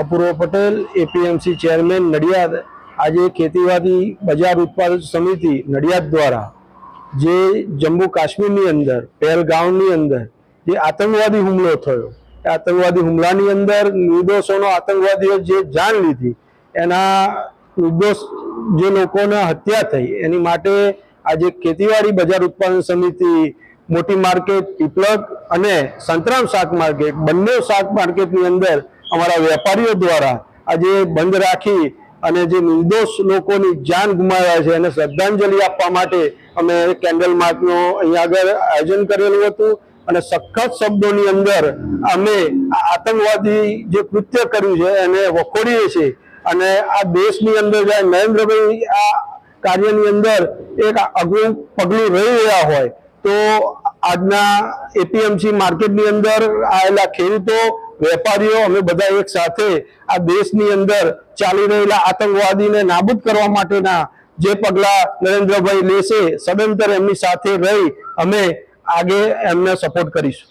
Apurva Patel APMC chairman Nadiad. આજે ખેતીવાડી બજાર ઉત્પાદક સમિતિ નડિયાદ દ્વારા જે જમ્મુ કાશ્મીરની અંદર, પહેલગામની અંદર જે આતંકવાદી હુમલો થયો આતંકવાદી હુમલાની અંદર નિર્દોષોનો આતંકવાદીઓ જે જાન લીધી, એના નિર્દોષ જે લોકોના હત્યા થઈ, એની માટે આજે ખેતીવાડી બજાર ઉત્પાદન સમિતિ, મોટી માર્કેટ, પીપલગ અને સંતરામ શાક માર્કેટ, બંને શાક માર્કેટની અંદર અમારા વેપારીઓ દ્વારા આજે બંધ રાખી અને જે નિર્દોષ લોકોની જાન ગુમાવ્યા છે એને શ્રદ્ધાંજલિ આપવા માટે અમે કેન્ડલ માર્ચનું અહીંયા આગળ આયોજન કરેલું હતું અને સખત શબ્દોની અંદર અમે આતંકવાદી જે કૃત્ય કર્યું છે એને વખોડીએ છીએ. અને આ દેશની અંદર જ્યારે નરેન્દ્રભાઈ આ કાર્યની અંદર એક અગ્રણી પગલું રહી રહ્યા હોય તો આજના એપીએમસી માર્કેટની અંદર આવેલા ખેડૂતો વેપારીઓ અમે બધા એક સાથે આ દેશની અંદર ચાલી રહેલા આતંકવાદીને નાબૂદ કરવા માટેના જે પગલા નરેન્દ્રભાઈ લેશે સદંતર એમની સાથે રહી અમે આગે એમને સપોર્ટ કરીશું.